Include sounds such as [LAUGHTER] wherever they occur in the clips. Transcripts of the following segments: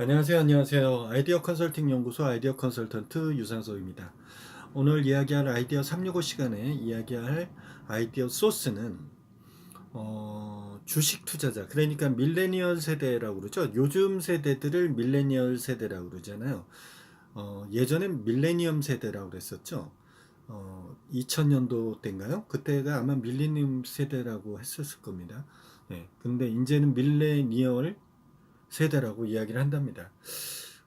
안녕하세요. 안녕하세요. 아이디어 컨설팅 연구소 아이디어 컨설턴트 유상석입니다. 오늘 이야기할 아이디어 365 시간에 이야기할 아이디어 소스는 어, 주식 투자자 그러니까 밀레니얼 세대라고 그러죠. 요즘 세대들을 밀레니얼 세대라고 그러잖아요. 어, 예전엔 밀레니엄 세대라고 그랬었죠. 어, 2000년도 때인가요? 그때가 아마 밀레니엄 세대라고 했었을 겁니다. 네, 근데 이제는 밀레니얼 세대라고 이야기를 한답니다.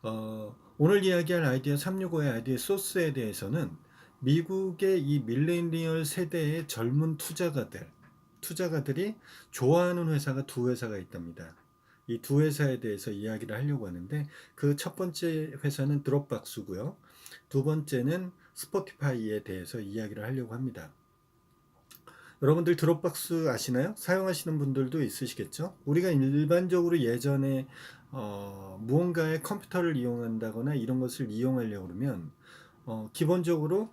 어, 오늘 이야기할 아이디어 365의 아이디어 소스에 대해서는 미국의 이 밀레니얼 세대의 젊은 투자가들, 투자가들이 좋아하는 회사가 두 회사가 있답니다. 이 두 회사에 대해서 이야기를 하려고 하는데 그 첫 번째 회사는 드롭박스고요. 두 번째는 스포티파이에 대해서 이야기를 하려고 합니다. 여러분들 드롭박스 아시나요? 사용하시는 분들도 있으시겠죠? 우리가 일반적으로 예전에 어, 무언가의 컴퓨터를 이용한다거나 이런 것을 이용하려고 그러면 어, 기본적으로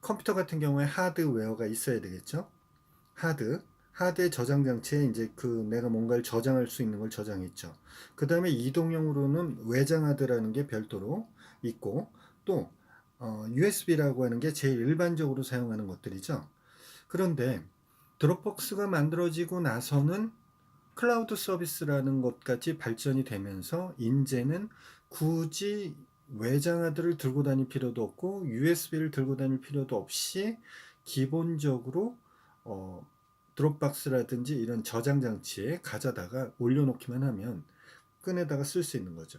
컴퓨터 같은 경우에 하드웨어가 있어야 되겠죠? 하드, 하드의 저장 장치에 이제 그 내가 뭔가를 저장할 수 있는 걸 저장했죠. 그 다음에 이동용으로는 외장 하드라는 게 별도로 있고 또 어, USB라고 하는 게 제일 일반적으로 사용하는 것들이죠. 그런데 드롭박스가 만들어지고 나서는 클라우드 서비스라는 것까지 발전이 되면서 이제는 굳이 외장하드를 들고 다닐 필요도 없고 USB를 들고 다닐 필요도 없이 기본적으로 어, 드롭박스라든지 이런 저장 장치에 가져다가 올려놓기만 하면 끈에다가 쓸 수 있는 거죠.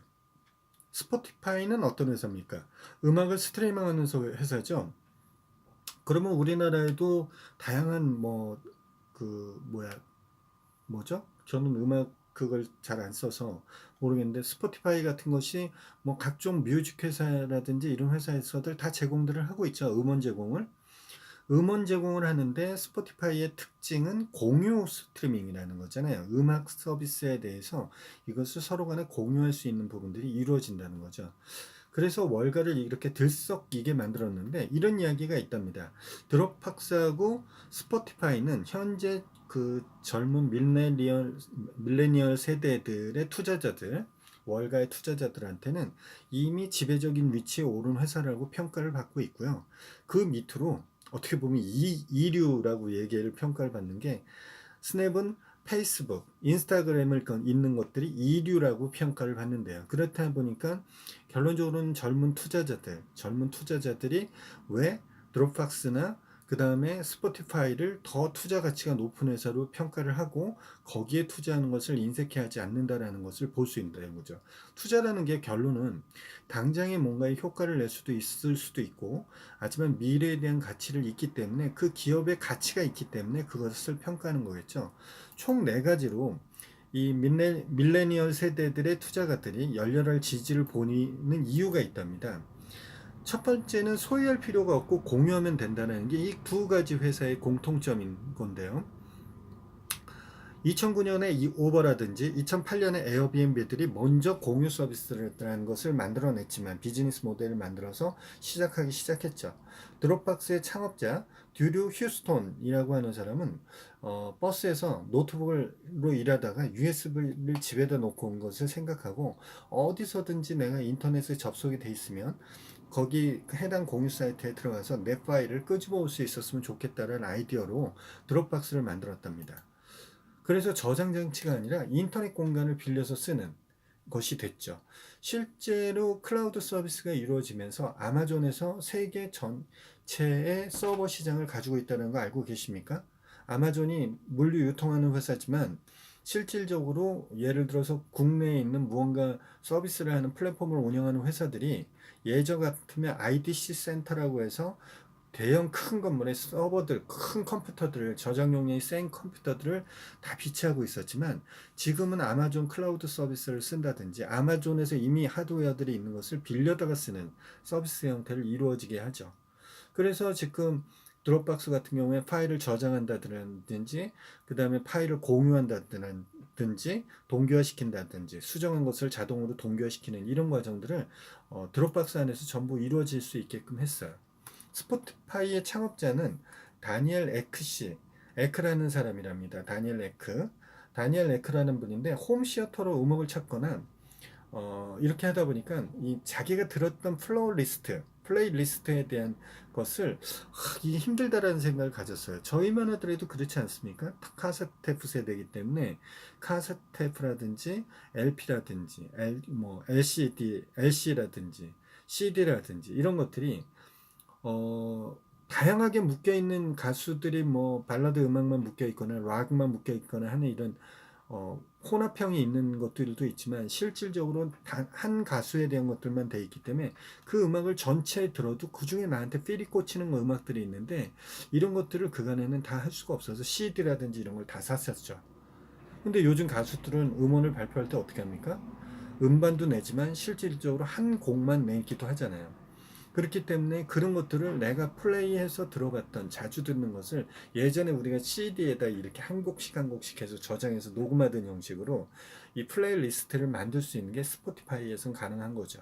스포티파이는 어떤 회사입니까? 음악을 스트리밍하는 회사죠. 그러면 우리나라에도 다양한 뭐 그 뭐야 뭐죠? 저는 음악 그걸 잘 안 써서 모르겠는데 스포티파이 같은 것이 뭐 각종 뮤직 회사라든지 이런 회사에서들 다 제공들을 하고 있죠. 음원 제공을. 음원 제공을 하는데 스포티파이의 특징은 공유 스트리밍이라는 거잖아요. 음악 서비스에 대해서 이것을 서로 간에 공유할 수 있는 부분들이 이루어진다는 거죠. 그래서 월가를 이렇게 들썩이게 만들었는데 이런 이야기가 있답니다. 드롭박스하고 스포티파이는 현재 그 젊은 밀레니얼, 밀레니얼 세대들의 투자자들, 월가의 투자자들한테는 이미 지배적인 위치에 오른 회사라고 평가를 받고 있고요. 그 밑으로 어떻게 보면 이, 이류라고 얘기를 평가를 받는 게 스냅은 페이스북, 인스타그램을 있는 것들이 이류라고 평가를 받는데요. 그렇다 보니까 결론적으로는 젊은 투자자들, 젊은 투자자들이 왜 드롭박스나 그 다음에 스포티파이를 더 투자 가치가 높은 회사로 평가를 하고 거기에 투자하는 것을 인색해하지 않는다라는 것을 볼 수 있다는 거죠. 투자라는 게 결론은 당장에 뭔가의 효과를 낼 수도 있을 수도 있고 하지만 미래에 대한 가치를 있기 때문에 그 기업의 가치가 있기 때문에 그것을 평가하는 거겠죠. 총 네 가지로 이 밀레, 밀레니얼 세대들의 투자가들이 열렬한 지지를 보이는 이유가 있답니다. 첫 번째는 소유할 필요가 없고 공유하면 된다는 게 이 두 가지 회사의 공통점인 건데요. 2009년에 이 우버라든지 2008년에 에어비앤비들이 먼저 공유 서비스라는 것을 만들어냈지만 비즈니스 모델을 만들어서 시작하기 시작했죠. 드롭박스의 창업자 듀류 휴스톤이라고 하는 사람은 어, 버스에서 노트북으로 일하다가 USB를 집에다 놓고 온 것을 생각하고 어디서든지 내가 인터넷에 접속이 돼 있으면 거기 해당 공유 사이트에 들어가서 내 파일을 끄집어 올 수 있었으면 좋겠다는 아이디어로 드롭박스를 만들었답니다. 그래서 저장 장치가 아니라 인터넷 공간을 빌려서 쓰는 것이 됐죠. 실제로 클라우드 서비스가 이루어지면서 아마존에서 세계 전체의 서버 시장을 가지고 있다는 거 알고 계십니까? 아마존이 물류 유통하는 회사지만 실질적으로 예를 들어서 국내에 있는 무언가 서비스를 하는 플랫폼을 운영하는 회사들이 예전 같으면 IDC 센터라고 해서 대형 큰 건물에 서버들, 큰 컴퓨터들을, 저장 용량이 센 컴퓨터들을 다 비치하고 있었지만 지금은 아마존 클라우드 서비스를 쓴다든지 아마존에서 이미 하드웨어들이 있는 것을 빌려다가 쓰는 서비스 형태를 이루어지게 하죠. 그래서 지금 드롭박스 같은 경우에 파일을 저장한다든지 그 다음에 파일을 공유한다든지 동기화시킨다든지 수정한 것을 자동으로 동기화시키는 이런 과정들을 어, 드롭박스 안에서 전부 이루어질 수 있게끔 했어요. 스포티파이의 창업자는 다니엘 에크 씨, 에크라는 사람이랍니다. 다니엘 에크. 다니엘 에크라는 분인데 홈시어터로 음악을 찾거나 어, 이렇게 하다 보니까 이 자기가 들었던 플로우 리스트, 플레이 리스트에 대한 것을 하기 힘들다라는 생각을 가졌어요. 저희만 하더라도 그렇지 않습니까? 카세테프 세대이기 때문에 카세테프라든지 LP라든지 L, 뭐 LCD, LC라든지 CD라든지 이런 것들이 어, 다양하게 묶여 있는 가수들이 뭐 발라드 음악만 묶여 있거나 락만 묶여 있거나 하는 이런 어, 혼합형이 있는 것들도 있지만 실질적으로 단한 가수에 대한 것들만 돼 있기 때문에 그 음악을 전체 들어도 그 중에 나한테 필이 꽂히는 음악들이 있는데 이런 것들을 그간에는 다 할 수가 없어서 CD라든지 이런 걸 다 샀었죠. 근데 요즘 가수들은 음원을 발표할 때 어떻게 합니까? 음반도 내지만 실질적으로 한 곡만 내기도 하잖아요. 그렇기 때문에 그런 것들을 내가 플레이해서 들어봤던 자주 듣는 것을 예전에 우리가 CD에다 이렇게 한 곡씩 한 곡씩 해서 저장해서 녹음하던 형식으로 이 플레이리스트를 만들 수 있는 게 스포티파이에서는 가능한 거죠.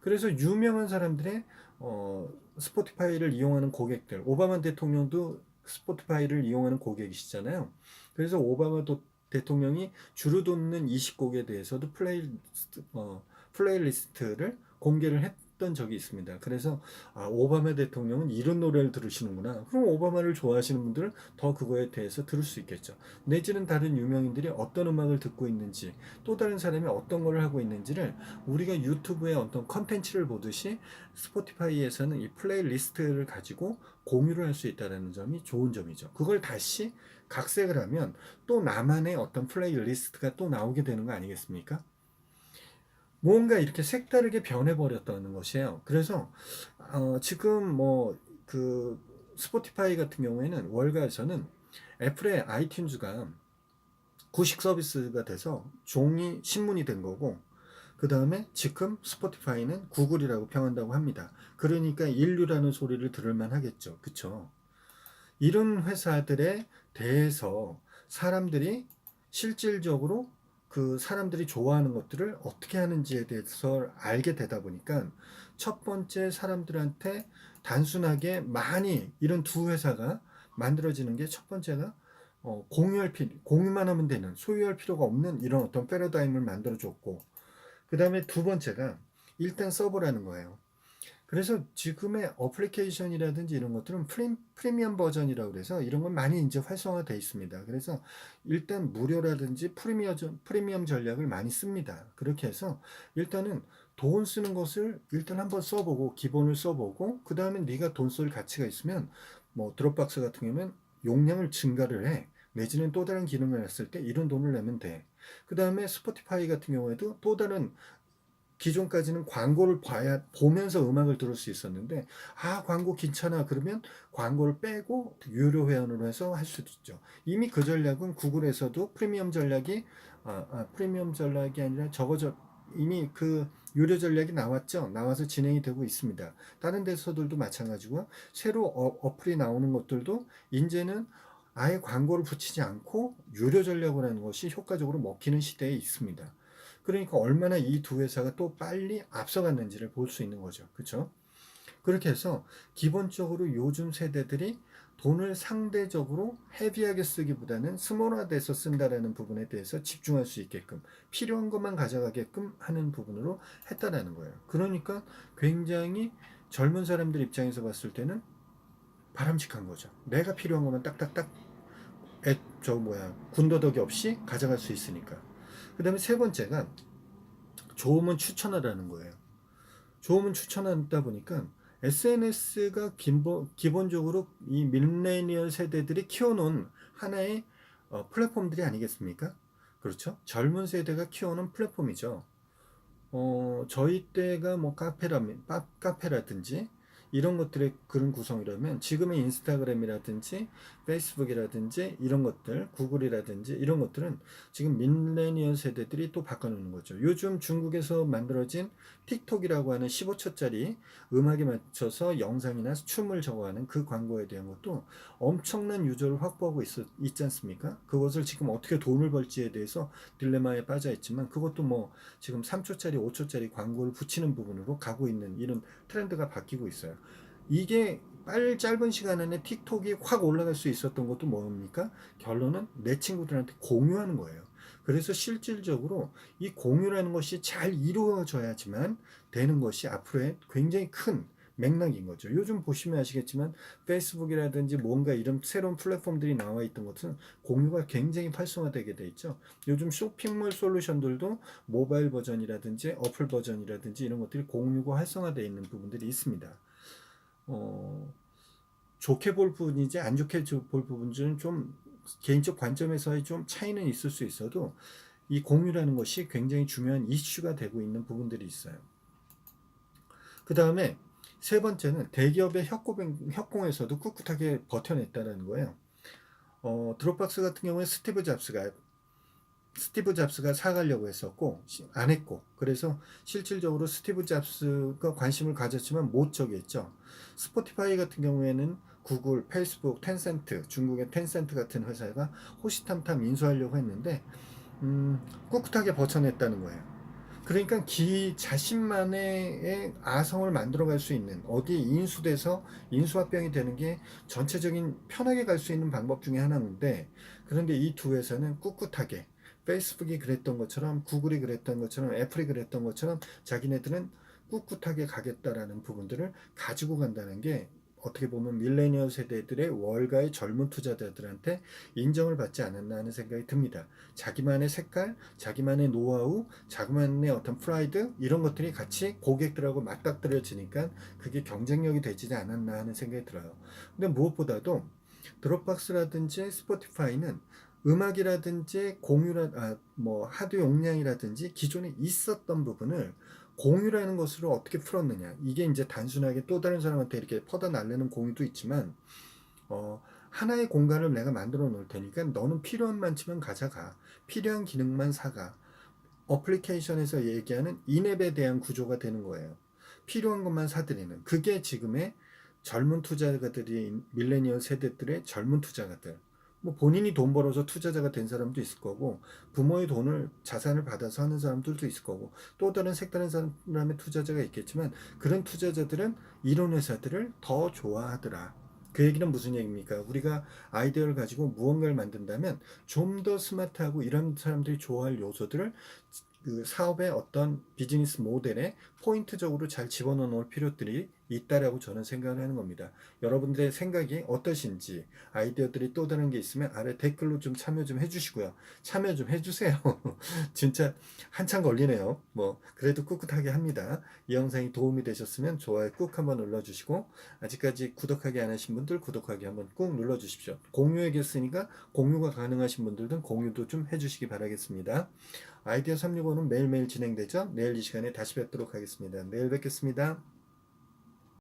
그래서 유명한 사람들의 어, 스포티파이를 이용하는 고객들, 오바마 대통령도 스포티파이를 이용하는 고객이시잖아요. 그래서 오바마 도, 대통령이 주로 듣는 20곡에 대해서도 플레이 어, 플레이리스트를 공개를 했던 적이 있습니다. 그래서 아, 오바마 대통령은 이런 노래를 들으시는구나. 그럼 오바마를 좋아하시는 분들은 더 그거에 대해서 들을 수 있겠죠. 내지는 다른 유명인들이 어떤 음악을 듣고 있는지, 또 다른 사람이 어떤 걸 하고 있는지를 우리가 유튜브의 어떤 컨텐츠를 보듯이 스포티파이에서는 이 플레이리스트를 가지고 공유를 할 수 있다는 점이 좋은 점이죠. 그걸 다시 각색을 하면 또 나만의 어떤 플레이리스트가 또 나오게 되는 거 아니겠습니까? 뭔가 이렇게 색다르게 변해버렸다는 것이에요. 그래서 어, 지금 뭐 그 스포티파이 같은 경우에는 월가에서는 애플의 아이튠즈가 구식 서비스가 돼서 종이 신문이 된 거고 그 다음에 지금 스포티파이는 구글이라고 평한다고 합니다. 그러니까 인류라는 소리를 들을만 하겠죠. 그쵸? 이런 회사들에 대해서 사람들이 실질적으로 그 사람들이 좋아하는 것들을 어떻게 하는지에 대해서 알게 되다 보니까 첫 번째 사람들한테 단순하게 많이 이런 두 회사가 만들어지는 게 첫 번째가 어, 공유할 필요, 공유만 하면 되는 소유할 필요가 없는 이런 어떤 패러다임을 만들어 줬고 그 다음에 두 번째가 일단 서버라는 거예요. 그래서 지금의 어플리케이션이라든지 이런 것들은 프리, 프리미엄 버전이라고 그래서 이런 건 많이 이제 활성화되어 있습니다. 그래서 일단 무료라든지 프리미엄, 프리미엄 전략을 많이 씁니다. 그렇게 해서 일단은 돈 쓰는 것을 일단 한번 써보고 기본을 써보고 그 다음에 네가 돈 쓸 가치가 있으면 뭐 드롭박스 같은 경우는 용량을 증가를 해. 내지는 또 다른 기능을 했을 때 이런 돈을 내면 돼. 그 다음에 스포티파이 같은 경우에도 또 다른 기존까지는 광고를 봐야 보면서 음악을 들을 수 있었는데 아 광고 괜찮아 그러면 광고를 빼고 유료 회원으로 해서 할 수도 있죠. 이미 그 전략은 구글에서도 프리미엄 전략이 아, 아 프리미엄 전략이 아니라 저거 저 이미 그 유료 전략이 나왔죠. 나와서 진행이 되고 있습니다. 다른 데서들도 마찬가지고 새로 어, 어플이 나오는 것들도 이제는 아예 광고를 붙이지 않고 유료 전략을 하는 것이 효과적으로 먹히는 시대에 있습니다. 그러니까 얼마나 이 두 회사가 또 빨리 앞서갔는지를 볼 수 있는 거죠. 그렇죠? 그렇게 해서 기본적으로 요즘 세대들이 돈을 상대적으로 헤비하게 쓰기보다는 스몰화돼서 쓴다라는 부분에 대해서 집중할 수 있게끔 필요한 것만 가져가게끔 하는 부분으로 했다라는 거예요. 그러니까 굉장히 젊은 사람들 입장에서 봤을 때는 바람직한 거죠. 내가 필요한 것만 딱딱딱 애, 저 뭐야 군더더기 없이 가져갈 수 있으니까. 그 다음에 세 번째가 좋으면 추천하라는 거예요. 좋으면 추천하다 보니까 SNS가 기본, 기본적으로 이 밀레니얼 세대들이 키워놓은 하나의 어, 플랫폼들이 아니겠습니까? 그렇죠? 젊은 세대가 키워놓은 플랫폼이죠. 어, 저희 때가 뭐 카페라, 카페라든지 이런 것들의 그런 구성이라면 지금의 인스타그램이라든지 페이스북이라든지 이런 것들, 구글이라든지 이런 것들은 지금 밀레니얼 세대들이 또 바꿔놓는 거죠. 요즘 중국에서 만들어진 틱톡이라고 하는 15초짜리 음악에 맞춰서 영상이나 춤을 적어하는 그 광고에 대한 것도 엄청난 유저를 확보하고 있, 있지 않습니까? 그것을 지금 어떻게 돈을 벌지에 대해서 딜레마에 빠져 있지만 그것도 뭐 지금 3초짜리, 5초짜리 광고를 붙이는 부분으로 가고 있는 이런 트렌드가 바뀌고 있어요. 이게 빨리 짧은 시간 안에 틱톡이 확 올라갈 수 있었던 것도 뭡니까? 결론은 내 친구들한테 공유하는 거예요. 그래서 실질적으로 이 공유라는 것이 잘 이루어져야지만 되는 것이 앞으로의 굉장히 큰 맥락인 거죠. 요즘 보시면 아시겠지만 페이스북이라든지 뭔가 이런 새로운 플랫폼들이 나와 있던 것은 공유가 굉장히 활성화되게 돼 있죠. 요즘 쇼핑몰 솔루션들도 모바일 버전이라든지 어플 버전이라든지 이런 것들이 공유가 활성화되어 있는 부분들이 있습니다. 어, 좋게 볼 부분이지 안 좋게 볼 부분들은 좀 개인적 관점에서의 좀 차이는 있을 수 있어도 이 공유라는 것이 굉장히 중요한 이슈가 되고 있는 부분들이 있어요. 그 다음에 세 번째는 대기업의 협공, 협공에서도 꿋꿋하게 버텨냈다는 거예요. 어, 드롭박스 같은 경우에 스티브 잡스가 스티브 잡스가 사가려고 했었고 안 했고 그래서 실질적으로 스티브 잡스가 관심을 가졌지만 못 저기했죠. 스포티파이 같은 경우에는 구글, 페이스북, 텐센트, 중국의 텐센트 같은 회사가 호시탐탐 인수하려고 했는데 음, 꿋꿋하게 버텨냈다는 거예요. 그러니까 기 자신만의 아성을 만들어갈 수 있는 어디에 인수돼서 인수합병이 되는 게 전체적인 편하게 갈 수 있는 방법 중에 하나인데 그런데 이 두 회사는 꿋꿋하게 페이스북이 그랬던 것처럼 구글이 그랬던 것처럼 애플이 그랬던 것처럼 자기네들은 꿋꿋하게 가겠다라는 부분들을 가지고 간다는 게 어떻게 보면 밀레니얼 세대들의 월가의 젊은 투자자들한테 인정을 받지 않았나 하는 생각이 듭니다. 자기만의 색깔, 자기만의 노하우, 자기만의 어떤 프라이드 이런 것들이 같이 고객들하고 맞닥뜨려지니까 그게 경쟁력이 되지 않았나 하는 생각이 들어요. 근데 무엇보다도 드롭박스라든지 스포티파이는 음악이라든지 공유라 아, 뭐 하드 용량이라든지 기존에 있었던 부분을 공유라는 것으로 어떻게 풀었느냐. 이게 이제 단순하게 또 다른 사람한테 이렇게 퍼다 날리는 공유도 있지만, 어, 하나의 공간을 내가 만들어 놓을 테니까 너는 필요한 만치만 가져가. 필요한 기능만 사가. 어플리케이션에서 얘기하는 인앱에 대한 구조가 되는 거예요. 필요한 것만 사들이는. 그게 지금의 젊은 투자가들이 밀레니얼 세대들의 젊은 투자가들. 뭐 본인이 돈 벌어서 투자자가 된 사람도 있을 거고 부모의 돈을 자산을 받아서 하는 사람들도 있을 거고 또 다른 색다른 사람의 투자자가 있겠지만 그런 투자자들은 이런 회사들을 더 좋아하더라. 그 얘기는 무슨 얘기입니까? 우리가 아이디어를 가지고 무언가를 만든다면 좀 더 스마트하고 이런 사람들이 좋아할 요소들을 그 사업의 어떤 비즈니스 모델에 포인트적으로 잘 집어넣어 놓을 필요들이 있다라고 저는 생각을 하는 겁니다. 여러분들의 생각이 어떠신지 아이디어들이 또 다른 게 있으면 아래 댓글로 좀 참여 좀 해주시고요. 참여 좀 해주세요. [LAUGHS] 진짜 한참 걸리네요. 뭐 그래도 꿋꿋하게 합니다. 이 영상이 도움이 되셨으면 좋아요 꾹 한번 눌러주시고 아직까지 구독하기 안 하신 분들 구독하기 한번 꾹 눌러주십시오. 공유하겠으니까 공유가 가능하신 분들은 공유도 좀 해주시기 바라겠습니다. 아이디어 365는 매일매일 진행되죠. 내일 이 시간에 다시 뵙도록 하겠습니다. 내일 뵙겠습니다.